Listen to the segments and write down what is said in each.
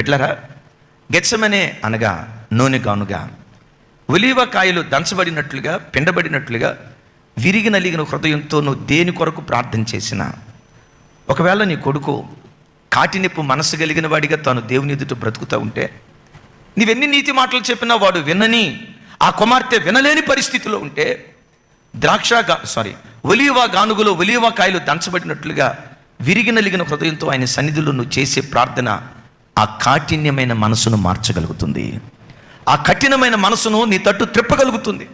బిడ్లరా గెచ్చమనే అనగా నూనె గానుగా. ఒలీవ కాయలు దంచబడినట్లుగా పిండబడినట్లుగా విరిగి నలిగిన హృదయంతో నువ్వు దేని కొరకు ప్రార్థన చేసినా. ఒకవేళ నీ కొడుకు కాటినిప్పు మనసు కలిగిన వాడిగా తాను దేవుని ఎదుట బ్రతుకుతూ ఉంటే నీవెన్ని నీతి మాటలు చెప్పినా వాడు వినని ఆ కుమార్తె వినలేని పరిస్థితిలో ఉంటే ద్రాక్ష సారీ ఒలీవా గానుగులో ఒలీవా కాయలు దంచబడినట్లుగా విరిగి నలిగిన హృదయంతో ఆయన సన్నిధిలో నువ్వు చేసే ప్రార్థన ఆ కాఠిన్యమైన మనసును మార్చగలుగుతుంది. ఆ కఠినమైన మనసును నీ తట్టు త్రిప్పగలుగుతుంది.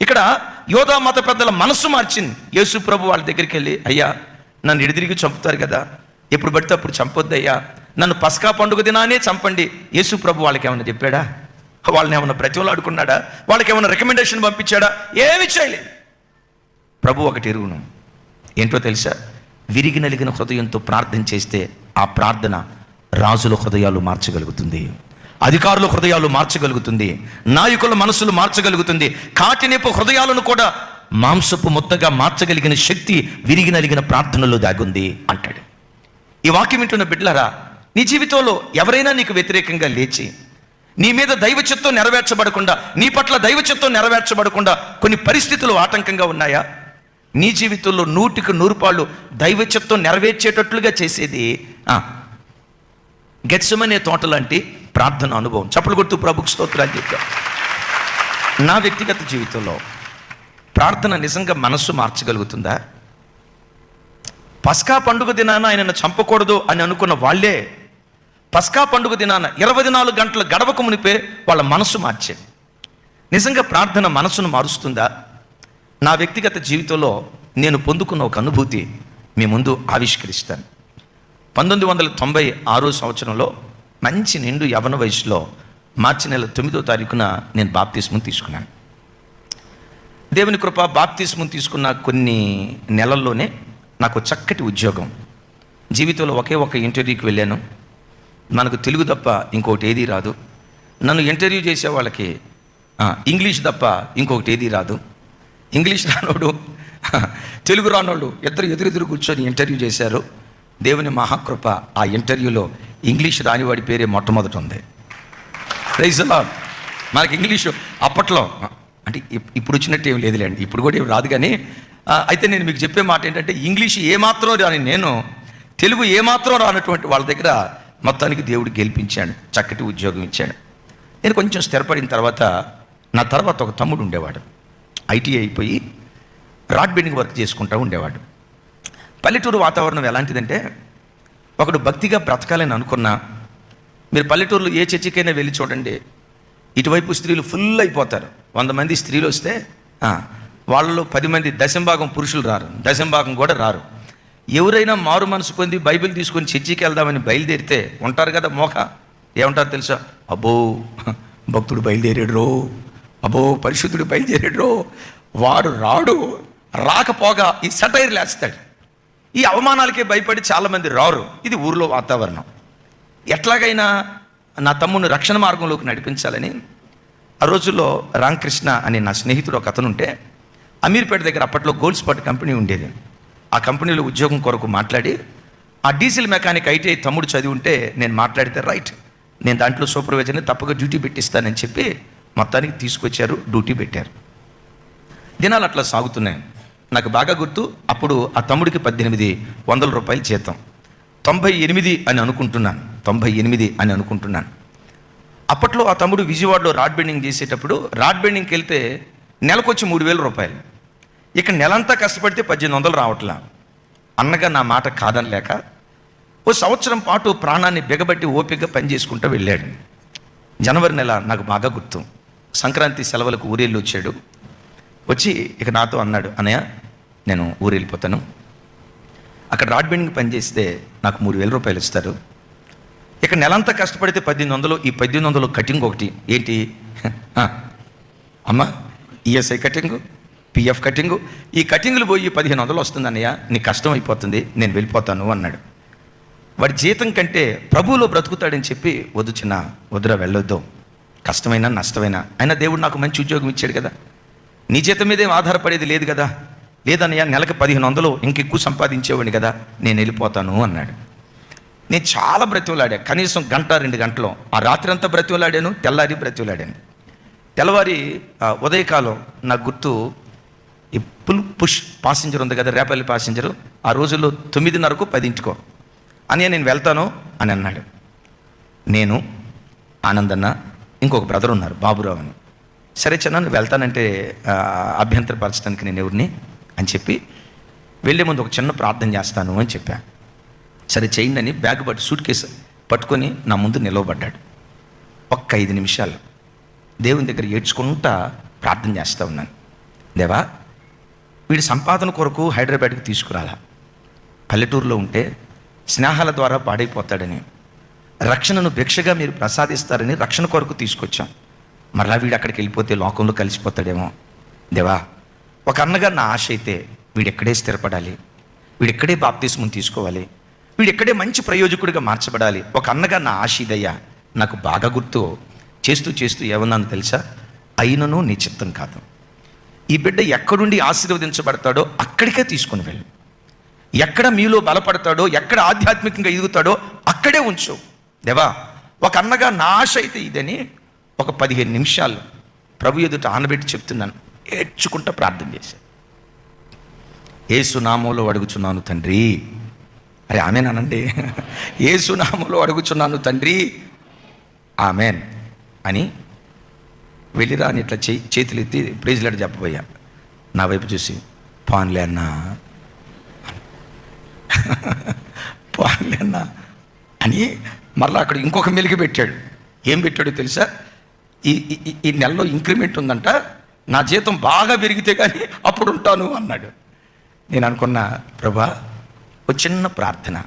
ఇక్కడ యోధా మత పెద్దల మనస్సు మార్చింది. యేసు ప్రభు వాళ్ళ దగ్గరికి వెళ్ళి అయ్యా నన్ను ఎడిదిరిగి చంపుతారు కదా. ఎప్పుడు పడితే అప్పుడు చంపొద్దయ్యా. నన్ను పస్కా పండుగ దినానే చంపండి. యేసు ప్రభు వాళ్ళకి ఏమైనా చెప్పాడా? వాళ్ళని ఏమైనా బ్రతిమలాడుకున్నాడా? వాళ్ళకి ఏమైనా రికమెండేషన్ పంపించాడా? ఏమి చేయలేదు. ప్రభు ఒకటి ఎరుగును. ఏంటో తెలుసా? విరిగి నలిగిన హృదయంతో ప్రార్థన చేస్తే ఆ ప్రార్థన రాజుల హృదయాలు మార్చగలుగుతుంది. అధికారుల హృదయాలు మార్చగలుగుతుంది. నాయకుల మనసులు మార్చగలుగుతుంది. కాటినేపు హృదయాలను కూడా మాంసపు ముద్దగా మార్చగలిగిన శక్తి విరిగినలిగిన ప్రార్థనలో దాగుంది అంటాడు. ఈ వాక్యం వింటున్న బిడ్డలారా నీ జీవితంలో ఎవరైనా నీకు వ్యతిరేకంగా లేచి నీ మీద దైవ చిత్తం నెరవేర్చబడకుండా నీ పట్ల దైవచిత్తం నెరవేర్చబడకుండా కొన్ని పరిస్థితులు ఆటంకంగా ఉన్నాయా? నీ జీవితంలో నూటికి నూరు పాళ్ళు దైవచిత్తం నెరవేర్చేటట్లుగా చేసేది ఆ, తోట లాంటి ప్రార్థన అనుభవం. చప్పలు కొడుతూ ప్రభుకు స్తోత్రాలు చెప్పా నా వ్యక్తిగత జీవితంలో ప్రార్థన నిజంగా మనస్సు మార్చగలుగుతుందా? పస్కా పండుగ దినాన ఆయనను చంపకూడదు అని అనుకున్న వాళ్ళే పస్కా పండుగ దినాన ఇరవై నాలుగు గంటల గడవక మునిపే వాళ్ళ మనస్సు మార్చేది. నిజంగా ప్రార్థన మనసును మారుస్తుందా? నా వ్యక్తిగత జీవితంలో నేను పొందుకున్న ఒక అనుభూతి మీ ముందు ఆవిష్కరిస్తాను. పంతొమ్మిది వందల తొంభై ఆరో సంవత్సరంలో మంచి నిండు యవన వయసులో మార్చి నెల తొమ్మిదో తారీఖున నేను బాప్తిస్మం తీసుకున్నాను. దేవుని కృప బాప్తిస్మం తీసుకున్న కొన్ని నెలల్లోనే నాకు చక్కటి ఉద్యోగం. జీవితంలో ఒకే ఒక ఇంటర్వ్యూకి వెళ్ళాను. మనకు తెలుగు తప్ప ఇంకొకటి ఏదీ రాదు. నన్ను ఇంటర్వ్యూ చేసే వాళ్ళకి ఇంగ్లీష్ తప్ప ఇంకొకటి ఏదీ రాదు. ఇంగ్లీష్ రానోడు తెలుగు రానోడు ఇద్దరు ఎదురెదురు కూర్చొని ఇంటర్వ్యూ చేశారు. దేవుని మహాకృప ఆ ఇంటర్వ్యూలో ఇంగ్లీష్ రానివాడి పేరే మొట్టమొదట ఉంది. ప్రైజ్ లార్డ్ మనకి ఇంగ్లీషు అప్పట్లో అంటే ఇప్- ఇప్పుడు వచ్చినట్టు ఏం లేదులేండి. ఇప్పుడు కూడా ఏం రాదు కానీ అయితే నేను మీకు చెప్పే మాట ఏంటంటే ఇంగ్లీష్ ఏమాత్రం రాని నేను తెలుగు ఏమాత్రం రానటువంటి వాళ్ళ దగ్గర మొత్తానికి దేవుడు గెలిపించాడు చక్కటి ఉద్యోగం ఇచ్చాడు. నేను కొంచెం స్థిరపడిన తర్వాత నా తర్వాత ఒక తమ్ముడు ఉండేవాడు. ఐటీ అయిపోయి రాడ్ బెండింగ్ వర్క్ చేసుకుంటూ ఉండేవాడు. పల్లెటూరు వాతావరణం ఎలాంటిదంటే ఒకడు భక్తిగా బ్రతకాలని అనుకున్నా మీరు పల్లెటూరులో ఏ చర్చికైనా వెళ్ళి చూడండి ఇటువైపు స్త్రీలు ఫుల్ అయిపోతారు. వంద మంది స్త్రీలు వస్తే వాళ్ళలో పది మంది దశంభాగం పురుషులు రారు దశంభాగం కూడా రారు. ఎవరైనా మారు మనసు పొంది బైబిల్ తీసుకొని చర్చికి వెళ్దామని బయలుదేరితే ఉంటారు కదా మోక? ఏమంటారు తెలుసా? అబ్బో భక్తుడు బయలుదేరాడు రో అబ్బో పరిశుద్ధుడు బయలుదేరాడు రో వాడు రాడు రాకపోగా ఈ సటైర్ లేస్తాడు. ఈ అవమానాలకే భయపడి చాలామంది రారు. ఇది ఊరిలో వాతావరణం. ఎట్లాగైనా నా తమ్ముని రక్షణ మార్గంలోకి నడిపించాలని ఆ రోజుల్లో రామకృష్ణ అనే నా స్నేహితుడు ఒక అతను ఉంటే అమీర్పేట దగ్గర అప్పట్లో గోల్డ్ స్పాట్ కంపెనీ ఉండేది. ఆ కంపెనీలో ఉద్యోగం కొరకు మాట్లాడి ఆ డీజిల్ మెకానిక్ అయితే తమ్ముడు చదివి ఉంటే నేను మాట్లాడితే రైట్. నేను దాంట్లో సూపర్వైజర్ని తప్పక డ్యూటీ పెట్టిస్తానని చెప్పి మొత్తానికి తీసుకొచ్చారు డ్యూటీ పెట్టారు. దినాలు అట్లా సాగుతున్నాయి. నాకు బాగా గుర్తు అప్పుడు ఆ తమ్ముడికి పద్దెనిమిది వందల రూపాయలు జీతం. తొంభై ఎనిమిది అని అనుకుంటున్నాను తొంభై ఎనిమిది అని అనుకుంటున్నాను. అప్పట్లో ఆ తమ్ముడు విజయవాడలో రాడ్ బెండింగ్ చేసేటప్పుడు రాడ్ బెండింగ్కి వెళ్తే నెలకొచ్చి మూడు వేల రూపాయలు. ఇక నెలంతా కష్టపడితే పద్దెనిమిది వందలు రావట్లా. అన్నగా నా మాట కాదనలేక ఓ సంవత్సరం పాటు ప్రాణాన్ని బిగబట్టి ఓపికగా పనిచేసుకుంటూ వెళ్ళాడు. జనవరి నెల నాకు బాగా గుర్తు. సంక్రాంతి సెలవులకు ఊరేళ్ళు వచ్చాడు. వచ్చి ఇక నాతో అన్నాడు అన్నయ్య నేను ఊరు వెళ్ళిపోతాను అక్కడ రాడ్ బెండింగ్ పనిచేస్తే నాకు మూడు వేల రూపాయలు ఇస్తారు. ఇక్కడ నెలంతా కష్టపడితే పద్దెనిమిది వందలు ఈ పద్దెనిమిది వందలు కటింగ్ ఒకటి. ఏంటి? అమ్మా ఈఎస్ఐ కటింగు పిఎఫ్ కటింగు ఈ కటింగులు పోయి పదిహేను వందలు వస్తుంది అన్నయ్య నీకు కష్టం అయిపోతుంది నేను వెళ్ళిపోతాను అన్నాడు. వాడి జీతం కంటే ప్రభువులో బ్రతుకుతాడని చెప్పి వద్దు చిన్న వద్దురా వెళ్ళొద్దు. కష్టమైనా నష్టమైనా అయినా దేవుడు నాకు మంచి ఉద్యోగం ఇచ్చాడు కదా. నీ జీతం మీదేం ఆధారపడేది లేదు కదా. లేదన్నయ్యా నెలకు పదిహేను వందలు ఇంకెక్కువ సంపాదించేవాడిని కదా నేను వెళ్ళిపోతాను అన్నాడు. నేను చాలా బ్రతిమలాడా కనీసం గంట రెండు గంటలు. ఆ రాత్రి అంతా బ్రతిమలాడాను తెల్లారి బ్రతిమలాడాను. తెల్లవారి ఉదయకాలం నాకు గుర్తు ఈ పుల్ పుష్ పాసింజర్ ఉంది కదా రేపల్లి పాసింజరు ఆ రోజుల్లో తొమ్మిదిన్నరకు పదింటికో. అని నేను వెళ్తాను అని అన్నాడు. నేను ఆనందన్న ఇంకొక బ్రదర్ ఉన్నారు బాబురావు అని. సరే చిన్న వెళ్తానంటే అభ్యంతరపరచడానికి నేను ఎవరిని అని చెప్పి వెళ్ళే ముందు ఒక చిన్న ప్రార్థన చేస్తాను అని చెప్పా. సరే చేయండి అని బ్యాగ్ పట్టి సూట్ కేసు పట్టుకొని నా ముందు నిలవబడ్డాడు. ఒక్క ఐదు నిమిషాలు దేవుని దగ్గర ఏడ్చుకుంటా ప్రార్థన చేస్తూ ఉన్నాను. దేవా వీడి సంపాదన కొరకు హైదరాబాద్కి తీసుకురాలా. పల్లెటూరులో ఉంటే స్నేహాల ద్వారా పాడైపోతాడని రక్షణను భిక్షగా మీరు ప్రసాదిస్తారని రక్షణ కొరకు తీసుకొచ్చాం. మరలా వీడు అక్కడికి వెళ్ళిపోతే లోకంలో కలిసిపోతాడేమో. దేవా ఒక అన్నగా నా ఆశ అయితే వీడెక్కడే స్థిరపడాలి? వీడెక్కడే బాప్తిస్మం తీసుకోవాలి? వీడెక్కడే మంచి ప్రయోజకుడిగా మార్చబడాలి? ఒక అన్నగా నా ఆశ ఇదయ్యా. నాకు బాగా గుర్తు. చేస్తూ చేస్తూ ఏమన్నాను తెలుసా? అయినను నీ చిత్తం కాదు. ఈ బిడ్డ ఎక్కడుండి ఆశీర్వదించబడతాడో అక్కడికే తీసుకుని వెళ్ళు. ఎక్కడ మీలో బలపడతాడో ఎక్కడ ఆధ్యాత్మికంగా ఎదుగుతాడో అక్కడే ఉంచు. దేవా ఒక అన్నగా నా ఆశ అయితే ఇదని ఒక పదిహేను నిమిషాలు ప్రభు ఎదుట ఆనబెట్టి చెప్తున్నాను. ఏడ్చుకుంటూ ప్రార్థన చేశాను ఏసునామంలో అడుగుచున్నాను తండ్రి. అరే ఆమెనానండి ఏసునామంలో అడుగుచున్నాను తండ్రి. ఆమెన్ అని వెళ్ళిరా అని ఇట్లా చేయి చేతులు ఎత్తి ప్రేజ్లాడు చెప్పబోయా. నా వైపు చూసి పాన్లే అన్నా. పాన్లే అన్నా. అని మరలా అక్కడ ఇంకొక మెలిగి పెట్టాడు. ఏం పెట్టాడో తెలుసా? ఈ- ఈ నెలలో ఇంక్రిమెంట్ ఉందంట. నా జీతం బాగా పెరిగితే కానీ అప్పుడు ఉంటాను అన్నాడు. నేను అనుకున్న ప్రభా ఒక చిన్న ప్రార్థన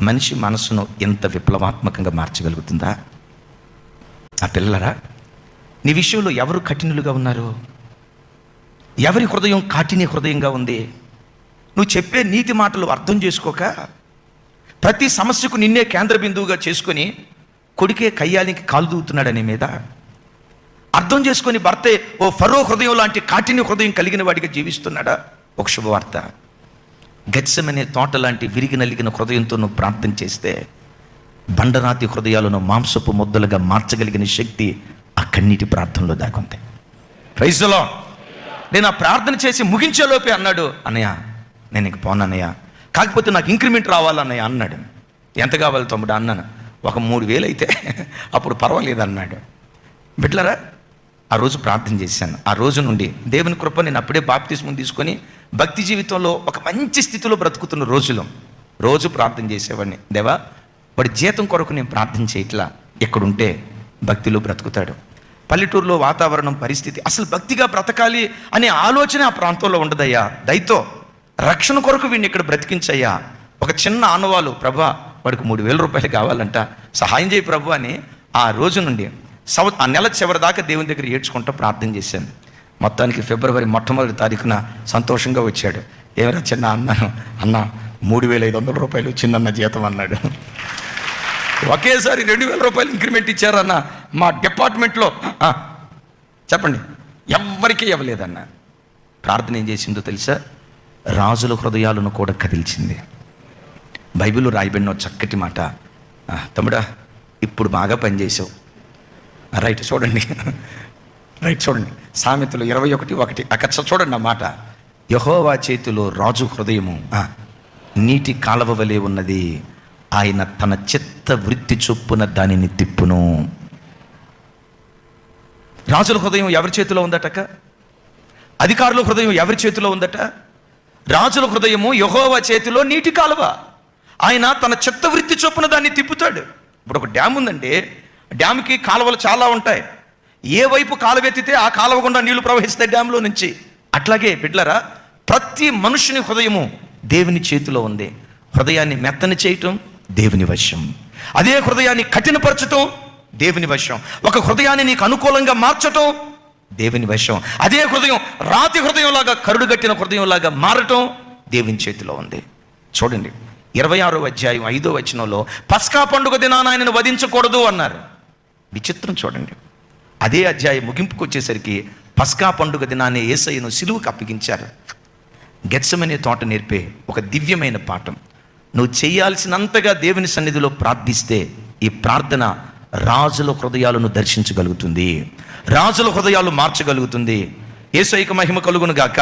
మనిషి మనసును ఎంత విప్లవాత్మకంగా మార్చగలుగుతుందా? ఆ పిల్లలరా నీ విషయంలో ఎవరు కఠినులుగా ఉన్నారు? ఎవరి హృదయం కాటిని హృదయంగా ఉంది? నువ్వు చెప్పే నీతి మాటలు అర్థం చేసుకోక ప్రతి సమస్యకు నిన్నే కేంద్ర బిందువుగా చేసుకొని కొడుకే కయ్యాలికి కాలు దూతున్నాడు మీద? అర్థం చేసుకొని భర్తే ఓ ఫరో హృదయం లాంటి కాఠిన్య హృదయం కలిగిన వాడిగా జీవిస్తున్నాడా? ఒక శుభవార్త. గచ్చమనే తోట లాంటి విరిగి నలిగిన హృదయంతో నువ్వు ప్రార్థన చేస్తే బండరాతి హృదయాలను మాంసపు ముద్దలుగా మార్చగలిగిన శక్తి ఆ కన్నీటి ప్రార్థనలో దాకుంది ప్రైజ్లో నేను ఆ ప్రార్థన చేసి ముగించేలోపే అన్నాడు అన్నయ్య నేను ఇంక పోనన్నయ్య కాకపోతే నాకు ఇంక్రిమెంట్ రావాలన్నయ్య అన్నాడు. ఎంత కావాలి తమ్ముడు? అన్నాను. ఒక మూడు వేలు అయితే అప్పుడు పర్వాలేదు అన్నాడు. బిడ్లరా ఆ రోజు ప్రార్థన చేశాను. ఆ రోజు నుండి దేవుని కృప నేను అప్పుడే బాప్తిస్మం తీసుకొని భక్తి జీవితంలో ఒక మంచి స్థితిలో బ్రతుకుతున్న రోజులు. రోజు ప్రార్థన చేసేవాడిని. దేవా వాడి జీతం కొరకు నేను ప్రార్థన చేయట్లా? ఎక్కడుంటే భక్తిలో బ్రతుకుతాడు. పల్లెటూరులో వాతావరణం పరిస్థితి అసలు భక్తిగా బ్రతకాలి అనే ఆలోచన ఆ ప్రాంతంలో ఉండదయ్యా. దయతో రక్షణ కొరకు వీడిని ఇక్కడ బ్రతికించయ్యా. ఒక చిన్న ఆనవాలు ప్రభా వాడికి మూడు వేల రూపాయలు కావాలంట. సహాయం చేయి ప్రభు అని ఆ రోజు నుండి సంవ ఆ నెల చివరి దాకా దేవుని దగ్గర ఏడ్చుకుంటూ ప్రార్థన చేశాను. మొత్తానికి ఫిబ్రవరి మొట్టమొదటి తారీఖున సంతోషంగా వచ్చాడు. ఏమైనా చిన్న అన్నాను. అన్న మూడు వేల ఐదు వందల రూపాయలు వచ్చిందన్న జీతం అన్నాడు. ఒకేసారి రెండు వేల రూపాయలు ఇంక్రిమెంట్ ఇచ్చారన్న మా డిపార్ట్మెంట్లో చెప్పండి ఎవ్వరికీ ఇవ్వలేదన్న. ప్రార్థన ఏం చేసిందో తెలుసా? రాజుల హృదయాలను కూడా కదిల్చింది. బైబిల్ రాయబడిన చక్కటి మాట. తమ్ముడా ఇప్పుడు బాగా పనిచేసావు. రైట్ చూడండి. రైట్. చూడండి. సామెతలు ఇరవై ఒకటి ఒకటి. అక్కడ చూడండి ఆ మాట. యహోవా చేతిలో రాజు హృదయము. నీటి కాలవ వలె ఉన్నది. ఆయన తన చిత్త వృత్తి చొప్పున దానిని తిప్పును. రాజుల హృదయం ఎవరి చేతిలో ఉందటక? అధికారుల హృదయం ఎవరి చేతిలో ఉందట? రాజుల హృదయము యహోవా చేతిలో నీటి కాలువ. ఆయన తన చిత్తవృత్తి చొప్పున దాన్ని తిప్పుతాడు. ఇప్పుడు ఒక డ్యామ్ ఉందండి. డ్యామ్కి కాలువలు చాలా ఉంటాయి. ఏ వైపు కాలువెత్తితే ఆ కాలువ గుండా నీళ్ళు ప్రవహిస్తాయి డ్యామ్లో నుంచి. అట్లాగే బిడ్లరా ప్రతి మనుషుని హృదయము దేవుని చేతిలో ఉంది. హృదయాన్ని మెత్తని చేయటం దేవుని వశం. అదే హృదయాన్ని కఠినపరచటం దేవుని వశం. ఒక హృదయాన్ని నీకు అనుకూలంగా మార్చటం దేవుని వశం. అదే హృదయం రాతి హృదయంలాగా కరుడుగట్టిన హృదయంలాగా మారటం దేవుని చేతిలో ఉంది. చూడండి ఇరవై ఆరో అధ్యాయం ఐదో వచనంలో పస్కా పండుగ దినాన ఆయనను వధించకూడదు అన్నారు. విచిత్రం చూడండి. అదే అధ్యాయం ముగింపుకు వచ్చేసరికి పస్కా పండుగ దినాన్ని ఏసయ్యను సిలువుకు అప్పగించారు. గెచ్చమనే తోట నేర్పే ఒక దివ్యమైన పాఠం. నువ్వు చేయాల్సినంతగా దేవుని సన్నిధిలో ప్రార్థిస్తే ఈ ప్రార్థన రాజుల హృదయాలను దర్శించగలుగుతుంది. రాజుల హృదయాలు మార్చగలుగుతుంది. ఏసైక మహిమ కలుగును గాక.